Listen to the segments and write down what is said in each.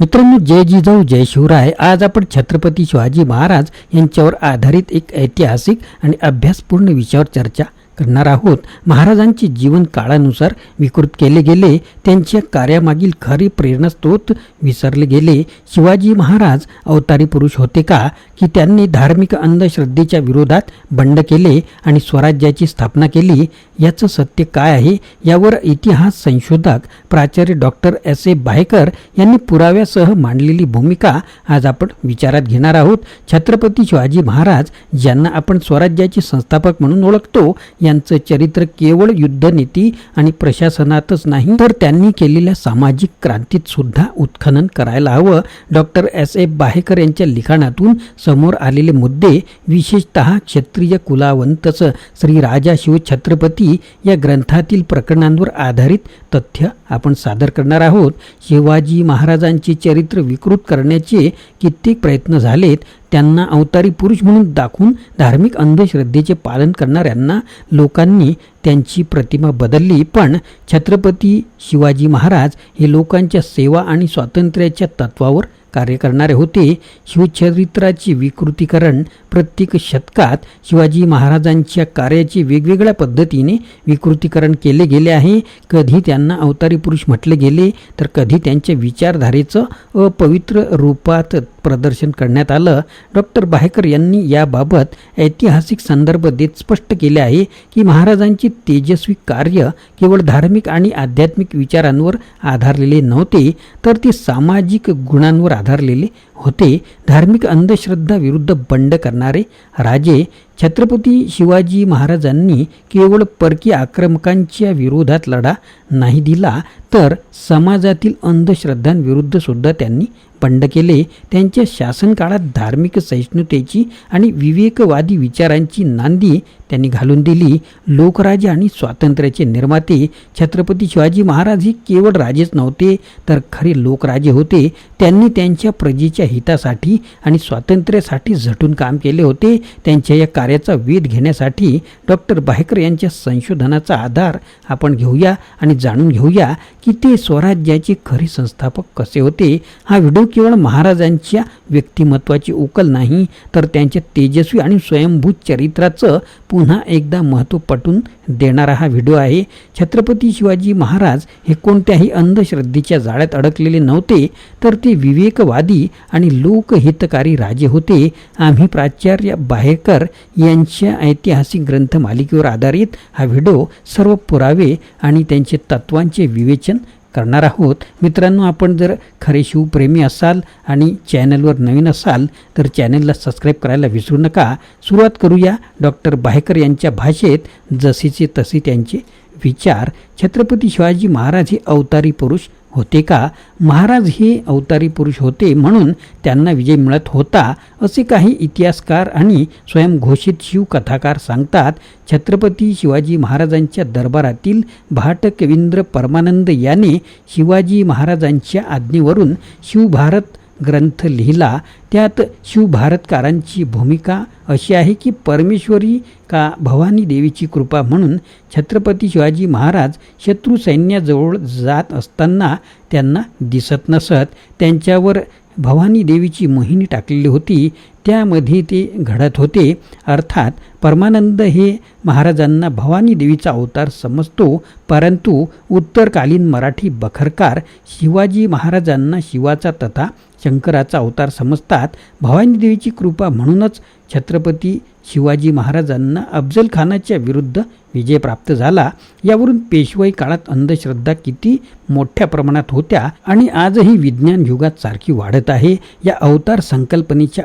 मित्रांनो जय जिजाऊ जय शिवराय. आज आपण छत्रपती शिवाजी महाराज यांच्यावर आधारित एक ऐतिहासिक आणि अभ्यासपूर्ण विषयावर चर्चा करणार आहोत. महाराजांचे जीवन काळानुसार विकृत केले गेले. त्यांच्या कार्यामागील खरी प्रेरणास्त्रोत विसरले गेले. शिवाजी महाराज अवतारी पुरुष होते का? की त्यांनी धार्मिक अंधश्रद्धेच्या विरोधात बंड केले आणि स्वराज्याची स्थापना केली. याचं सत्य काय आहे? यावर इतिहास संशोधक प्राचार्य डॉक्टर एस. ए. बाहेकर यांनी पुराव्यासह मांडलेली भूमिका आज आपण विचारात घेणार आहोत. छत्रपती शिवाजी महाराज ज्यांना आपण स्वराज्याचे संस्थापक म्हणून ओळखतो यांचं चरित्र केवळ युद्धनीती आणि प्रशासनातच नाही तर त्यांनी केलेल्या सामाजिक क्रांतीत सुद्धा उत्खनन करायला हवं. Doctor S. ए. बाहेकर यांच्या लिखाणातून समोर आलेले मुद्दे विशेषतः क्षत्रिय कुलावंतच श्री राजा शिव छत्रपती या ग्रंथातील प्रकरणांवर आधारित तथ्य आपण सादर करणार आहोत. शिवाजी महाराजांचे चरित्र विकृत करण्याचे कित्येक प्रयत्न झालेत. त्यांना अवतारी पुरुष म्हणून दाखवून धार्मिक अंधश्रद्धेचे पालन करणाऱ्यांना लोकांनी त्यांची प्रतिमा बदलली. पण छत्रपती शिवाजी महाराज हे लोकांच्या सेवा आणि स्वातंत्र्याच्या तत्वावर कार्य करणारे होते. शिवचरित्राचे विकृतीकरण प्रत्येक शतकात शिवाजी महाराजांच्या कार्याचे वेगवेगळ्या पद्धतीने विकृतीकरण केले गेले आहे. कधी त्यांना अवतारी पुरुष म्हटले गेले तर कधी त्यांच्या विचारधारेचं अपवित्र रूपात प्रदर्शन करण्यात आलं. डॉक्टर बाहेकर यांनी याबाबत ऐतिहासिक संदर्भ देत स्पष्ट केले आहे की महाराजांचे तेजस्वी कार्य केवळ धार्मिक आणि आध्यात्मिक विचारांवर आधारलेले नव्हते तर ते सामाजिक गुणांवर आधारलेले होते. धार्मिक अंधश्रद्धा विरुद्ध बंड करणारे राजे छत्रपती शिवाजी महाराजांनी केवळ परकी आक्रमकांच्या विरोधात लढा नाही दिला तर समाजातील अंधश्रद्धांविरुद्ध सुद्धा त्यांनी बंड केले. त्यांच्या शासनकाळात धार्मिक सहिष्णुतेची आणि विवेकवादी विचारांची नांदी त्यांनी घालून दिली. लोकराजे आणि स्वातंत्र्याचे निर्माते छत्रपती शिवाजी महाराज हे केवळ राजेच नव्हते तर खरे लोकराजे होते. त्यांनी त्यांच्या प्रजेच्या हितासाठी आणि स्वातंत्र्यासाठी झटून काम केले होते. त्यांच्या या कार्याचा वेध घेण्यासाठी डॉक्टर बाहेकर यांच्या संशोधनाचा आधार आपण घेऊया आणि जाणून घेऊया की ते स्वराज्याचे खरे संस्थापक कसे होते. हा व्हिडिओ केवळ महाराजांच्या व्यक्तिमत्वाची उकल नाही तर त्यांच्या तेजस्वी आणि स्वयंभूत चरित्राचं पुन्हा एकदा महत्त्व पटून देणारा हा व्हिडिओ आहे. छत्रपती शिवाजी महाराज हे कोणत्याही अंधश्रद्धेच्या जाळ्यात अडकलेले नव्हते तर ते विवेकवादी आणि लोकहितकारी राजे होते. आम्ही प्राचार्य बाहेकर यांच्या ऐतिहासिक ग्रंथ मालिकेवर आधारित हा व्हिडिओ सर्व पुरावे आणि त्यांचे तत्वांचे विवेचन करणार आहोत. मित्रांनो आपण जर खरे शिवप्रेमी असाल आणि चॅनलवर नवीन असाल तर चॅनलला सबस्क्राईब करायला विसरू नका. सुरुवात करूया डॉक्टर बाहेकर यांच्या भाषेत. जसेचे तसे त्यांचे विचार छत्रपती शिवाजी महाराज हे अवतारी पुरुष होते का? महाराज हे अवतारी पुरुष होते म्हणून त्यांना विजय मिळत होता असे काही इतिहासकार आणि स्वयंघोषित शिवकथाकार सांगतात. छत्रपती शिवाजी महाराजांच्या दरबारातील भाट कवींद्र परमानंद याने शिवाजी महाराजांच्या आज्ञेवरून शिवभारत ग्रंथ लिहिला त्यात शिवभारतकारांची भूमिका अशी आहे की परमेश्वरी का भवानी देवीची कृपा म्हणून छत्रपती शिवाजी महाराज शत्रू सैन्याजवळ जात असताना त्यांना दिसत नसत. त्यांच्यावर भवानी देवीची मोहिनी टाकलेली होती. त्यामध्ये ते घडत होते. अर्थात परमानंद हे महाराजांना भवानी देवीचा अवतार समजतो परंतु उत्तरकालीन मराठी बखरकार शिवाजी महाराजांना शिवाचा तथा शंकराचा अवतार समजतात. भवानी देवीची कृपा म्हणूनच छत्रपती शिवाजी महाराजांना अफजल खानाच्या विरुद्ध विजय प्राप्त झाला. यावरून पेशवाई काळात अंधश्रद्धा किती मोठ्या प्रमाणात होत्या आणि आजही विज्ञान युगात सारखी वाढत आहे. या अवतार संकल्पनेच्या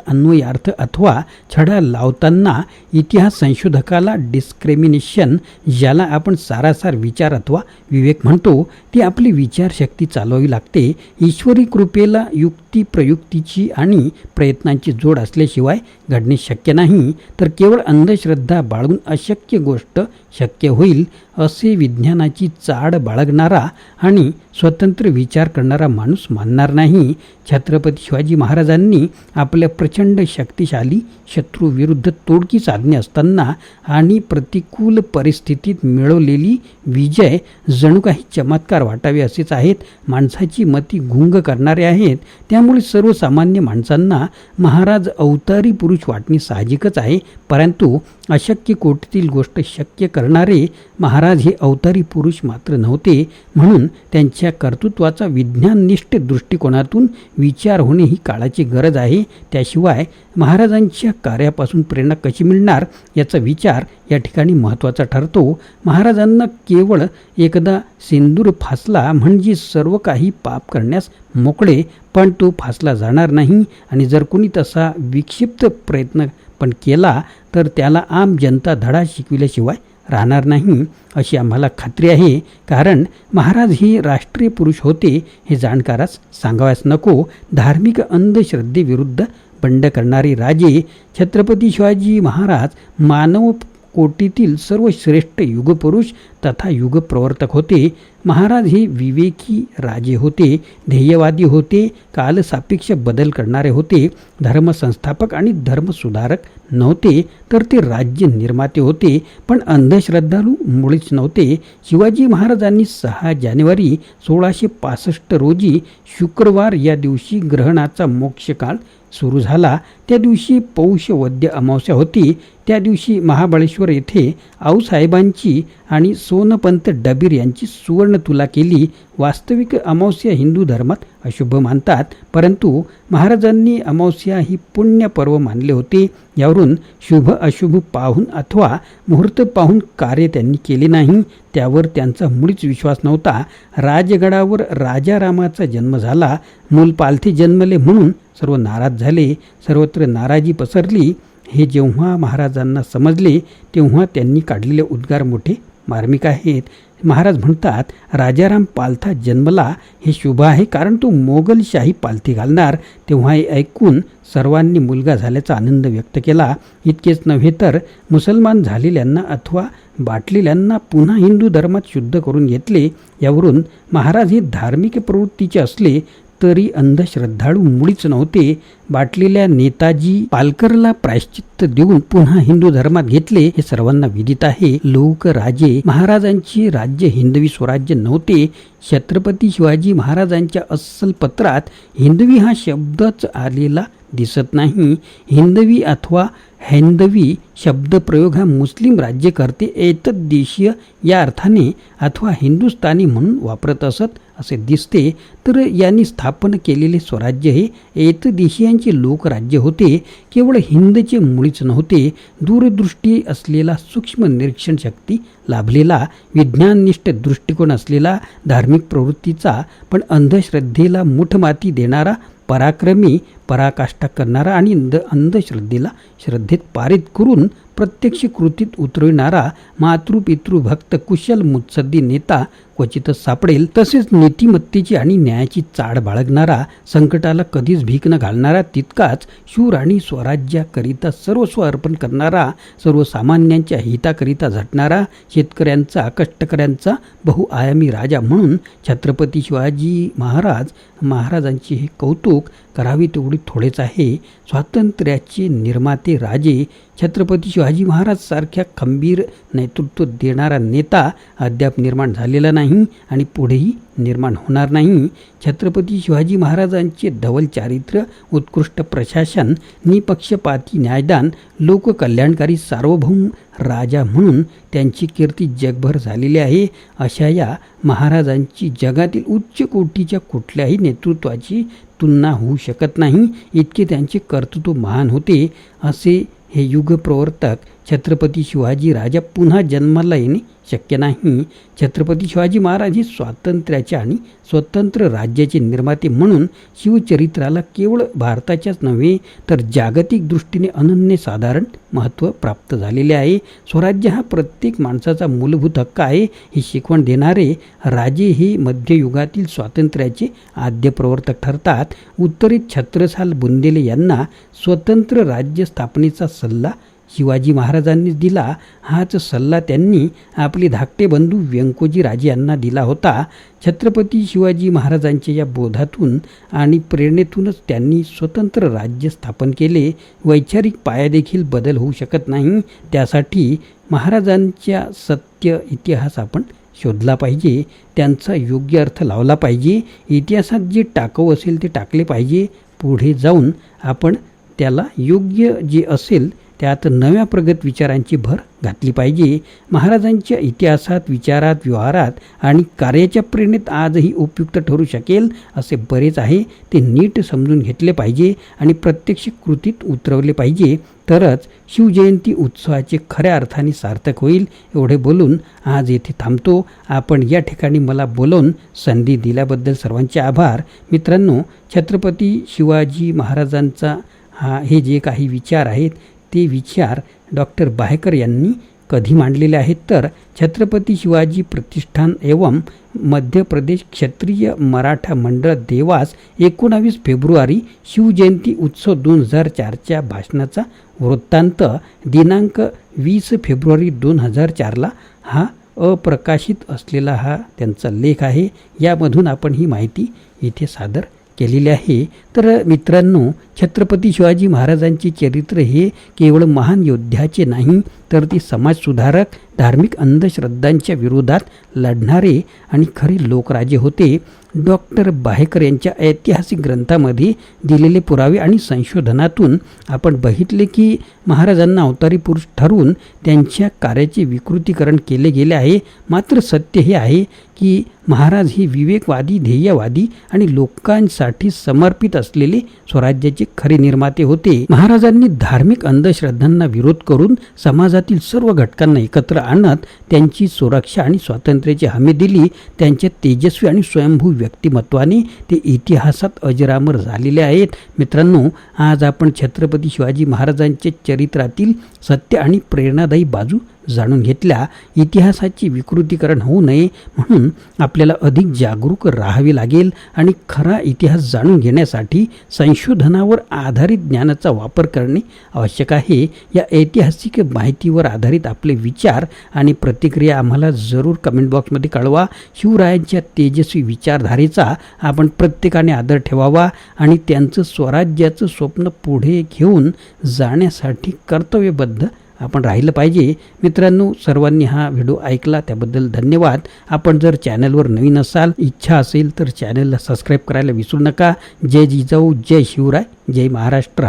अर्थ अथवा छडा लावताना इतिहास संशोधकाला डिस्क्रिमिनेशन ज्याला आपण सारासार विचार अथवा विवेक म्हणतो ती आपली विचारशक्ती चालवावी लागते. ईश्वरी कृपेला युक्ती प्रयुक्तीची आणि प्रयत्नांची जोड असल्याशिवाय घडणे शक्य नाही. तर केवळ अंधश्रद्धा बाळगून अशक्य गोष्ट शक्य होईल असे विज्ञानाची चाड बाळगणारा आणि स्वतंत्र विचार करणारा माणूस मानणार नाही. छत्रपती शिवाजी महाराजांनी आपल्या प्रचंड शक्तिशाली शत्रूविरुद्ध तोडकी साधणे असताना आणि प्रतिकूल परिस्थितीत मिळवलेली विजय जणू काही चमत्कार वाटावे असेच आहेत. माणसाची मती गुंग करणारे आहेत. त्यामुळे सर्वसामान्य माणसांना महाराज अवतारी पुरुष वाटणे साहजिकच आहे. परंतु अशक्य कोटीतील गोष्ट शक्य करणारे महाराज हे अवतारी पुरुष मात्र नव्हते. म्हणून त्यांच्या कर्तृत्वाचा विज्ञाननिष्ठ दृष्टिकोनातून विचार होणे ही काळाची गरज आहे. त्याशिवाय महाराजांच्या कार्यापासून प्रेरणा कशी मिळणार याचा विचार या ठिकाणी महत्त्वाचा ठरतो. महाराजांना केवळ एकदा सिंदूर फासला म्हणजे सर्व काही पाप करण्यास मोकळे पण तो फासला जाणार नाही. आणि जर कोणी तसा विक्षिप्त प्रयत्न पण केला तर त्याला आम जनता धडा शिकविल्याशिवाय राहणार नाही अशी आम्हाला खात्री आहे. कारण महाराज हे राष्ट्रीय पुरुष होते हे जाणकारास सांगावयास नको. धार्मिक अंधश्रद्धेविरुद्ध बंड करणारे राजे छत्रपती शिवाजी महाराज मानव कोटीतील सर्वश्रेष्ठ युगपुरुष तथा युगप्रवर्तक होते. महाराज हे विवेकी राजे होते ध्येयवादी होते कालसापेक्ष बदल करणारे होते धर्मसंस्थापक आणि धर्मसुधारक नव्हते तर ते राज्य निर्माते होते पण अंधश्रद्धाळू मुळीच नव्हते. शिवाजी महाराजांनी सहा जानेवारी सोळाशे पासष्ट रोजी शुक्रवार या दिवशी ग्रहणाचा मोक्षकाळ सुरू झाला. त्या दिवशी पौष वद्य अमावस्या होती. त्या दिवशी महाबळेश्वर येथे आऊसाहेबांची आणि सोनपंत डबीर यांची सुवर्ण तुला केली वास्तविक अमावस्या हिंदू धर्मात अशुभ मानतात. परंतु महाराजांनी अमावस्या ही पुण्य पर्व मानले होते. यावरून शुभ अशुभ पाहून अथवा मुहूर्त पाहून कार्य त्यांनी केले नाही. त्यावर त्यांचा मुळीच विश्वास नव्हता. राजगडावर राजारामाचा जन्म झाला. मूल पालथे जन्मले म्हणून सर्व नाराज झाले. सर्वत्र नाराजी पसरली. हे जेव्हा महाराजांना समजले तेव्हा त्यांनी काढलेले उद्गार मोठे मार्मिक आहेत. महाराज म्हणतात राजाराम पालथा जन्मला हे शुभ आहे कारण तो मोगलशाही पालथी घालणार. तेव्हा हे ऐकून सर्वांनी मुलगा झाल्याचा आनंद व्यक्त केला. इतकेच नव्हे तर मुसलमान झालेल्यांना अथवा बाटलेल्यांना पुन्हा हिंदू धर्मात शुद्ध करून घेतले. यावरून महाराज हे धार्मिक प्रवृत्तीचे असले तरी अंधश्रद्धाळू मुळीच नव्हते. बाटलेल्या नेताजी पालकरला प्रायश्चित्त देऊन पुन्हा हिंदू धर्मात घेतले हे सर्वांना विदित आहे. लोक राजे महाराजांची राज्य हिंदवी स्वराज्य नव्हते. छत्रपती शिवाजी महाराजांच्या अस्सल पत्रात हिंदवी हा शब्दच आलेला दिसत नाही. हिंदवी अथवा हैंदवी शब्दप्रयोग हा मुस्लिम राज्यकर्ते एतद्देशीय या अर्थाने अथवा हिंदुस्थानी म्हणून वापरत असत असे दिसते. तर यांनी स्थापन केलेले स्वराज्य हे एतदेशीयांचे लोकराज्य होते. केवळ हिंदचे मुळीच नव्हते दूरदृष्टी असलेला सूक्ष्म निरीक्षण शक्ती लाभलेला विज्ञाननिष्ठ दृष्टिकोन असलेला धार्मिक प्रवृत्तीचा पण अंधश्रद्धेला मुठमाती देणारा पराक्रमी पराकाष्ठा करणारा आणि अंध अंधश्रद्धेला श्रद्धेत पारित करून प्रत्यक्ष कृतीत उतरविणारा मातृपितृभक्त कुशल मुत्सद्दी नेता क्वचितच सापडेल. तसेच नीतिमत्तेची आणि न्यायाची चाड बाळगणारा संकटाला कधीच भीक न घालणारा तितकाच शूर आणि स्वराज्याकरिता सर्वस्व अर्पण करणारा सर्वसामान्यांच्या हिताकरिता झटणारा शेतकऱ्यांचा कष्टकऱ्यांचा बहुआयामी राजा म्हणून छत्रपती शिवाजी महाराज महाराजांचे हे कौतुक करावे तेवढे थोडेच आहे. स्वातंत्र्याचे निर्माते राजे छत्रपती शिवाजी महाराज सारख्या खंबीर नेतृत्व देणारा नेता अद्याप निर्माण झालेला नाही आणि पुढेही निर्माण होणार नाही. छत्रपती शिवाजी महाराजांचे धवल चारित्र्य उत्कृष्ट प्रशासन निपक्षपाती न्यायदान लोककल्याणकारी सार्वभौम राजा म्हणून त्यांची कीर्ती जगभर झालेली आहे. अशा या महाराजांची जगातील उच्च कोटीच्या कुठल्याही नेतृत्वाची तुलना होऊ शकत नाही. इतके त्यांचे कर्तृत्व महान होते. असे हे युगप्रवर्तक छत्रपती शिवाजी राजा पुन्हा जन्माला येणे शक्य नाही. छत्रपती शिवाजी महाराज हे स्वातंत्र्याचे आणि स्वतंत्र राज्याचे निर्माते म्हणून शिवचरित्राला केवळ भारताच्याच नव्हे तर जागतिक दृष्टीने अनन्यसाधारण महत्त्व प्राप्त झालेले आहे. स्वराज्य हा प्रत्येक माणसाचा मूलभूत हक्क आहे हे शिकवण देणारे राजे हे मध्ययुगातील स्वातंत्र्याचे आद्य प्रवर्तक ठरतात. उत्तरेत छत्रसाल बुंदेले यांना स्वतंत्र राज्य स्थापनेचा सल्ला शिवाजी महाराजांनी दिला हाच सल्ला त्यांनी आपले धाकटे बंधू व्यंकोजी राजे यांना दिला होता. छत्रपती शिवाजी महाराजांच्या या बोधातून आणि प्रेरणेतूनच त्यांनी स्वतंत्र राज्य स्थापन केले. वैचारिक पायादेखील बदल होऊ शकत नाही. त्यासाठी महाराजांच्या सत्य इतिहास आपण शोधला पाहिजे. त्यांचा योग्य अर्थ लावला पाहिजे. इतिहासात जे टाकव असेल ते टाकले पाहिजे. पुढे जाऊन आपण त्याला योग्य जे असेल त्यात नव्या प्रगत विचारांची भर घातली पाहिजे. महाराजांच्या इतिहासात विचारात व्यवहारात आणि कार्याच्या प्रेरणेत आजही उपयुक्त ठरू शकेल असे बरेच आहे. ते नीट समजून घेतले पाहिजे आणि प्रत्यक्ष कृतीत उतरवले पाहिजे. तरच शिवजयंती उत्सवाचे खऱ्या अर्थाने सार्थक होईल एवढे बोलून आज येथे थांबतो. आपण या ठिकाणी मला बोलवून संधी दिल्याबद्दल सर्वांचे आभार. मित्रांनो छत्रपती शिवाजी महाराजांचा हा हे जे काही विचार आहेत ते विचार डॉक्टर बाहेकर यांनी कधी मांडलेले आहेत तर छत्रपती शिवाजी प्रतिष्ठान एवं मध्य प्रदेश क्षत्रिय मराठा मंडळ देवास एकोणावीस फेब्रुवारी शिवजयंती उत्सव दोन हजार चारच्या भाषणाचा वृत्तांत दिनांक वीस फेब्रुवारी दोन हजार चारला हा अप्रकाशित असलेला हा त्यांचा लेख आहे. यामधून आपण ही माहिती इथे सादर केलेली आहे. तर मित्रांनो छत्रपती शिवाजी महाराजांचे चरित्र हे केवळ महान योद्ध्याचे नाही तर ते समाजसुधारक धार्मिक अंधश्रद्धांच्या विरोधात लढणारे आणि खरे लोकराजे होते. डॉक्टर बाहेकर यांच्या ऐतिहासिक ग्रंथामध्ये दिलेले पुरावे आणि संशोधनातून आपण बघितले की महाराजांना अवतारी पुरुष ठरवून त्यांच्या कार्याचे विकृतीकरण केले गेले आहे. मात्र सत्य हे आहे की महाराज हे विवेकवादी ध्येयवादी आणि लोकांसाठी समर्पित असलेले स्वराज्याचे खरे निर्माते होते. महाराजांनी धार्मिक अंधश्रद्धांना विरोध करून समाजातील सर्व घटकांना एकत्र आणत त्यांची सुरक्षा आणि स्वातंत्र्याची हमी दिली. त्यांच्या तेजस्वी आणि स्वयंभू व्यक्तिमत्वाने ते इतिहासात अजरामर झालेले आहेत. मित्रांनो आज आपण छत्रपती शिवाजी महाराजांच्या चरित्रातील सत्य आणि प्रेरणादायी बाजू जाणून घेतल्या इतिहासाची विकृतीकरण होऊ नये म्हणून आपल्याला अधिक जागरूक राहावे लागेल आणि खरा इतिहास जाणून घेण्यासाठी संशोधनावर आधारित ज्ञानाचा वापर करणे आवश्यक आहे. या ऐतिहासिक माहितीवर आधारित आपले विचार आणि प्रतिक्रिया आम्हाला जरूर कमेंट बॉक्समध्ये कळवा. शिवरायांच्या तेजस्वी विचारधारेचा आपण प्रत्येकाने आदर ठेवावा आणि त्यांचं स्वराज्याचं स्वप्न पुढे घेऊन जाण्यासाठी कर्तव्यबद्ध आपण राहिलं पाहिजे. मित्रांनो सर्वांनी हा व्हिडिओ ऐकला त्याबद्दल धन्यवाद. आपण जर चॅनलवर नवीन असाल इच्छा असेल तर चॅनलला सबस्क्राईब करायला विसरू नका. जय जिजाऊ जय शिवराय जय महाराष्ट्र.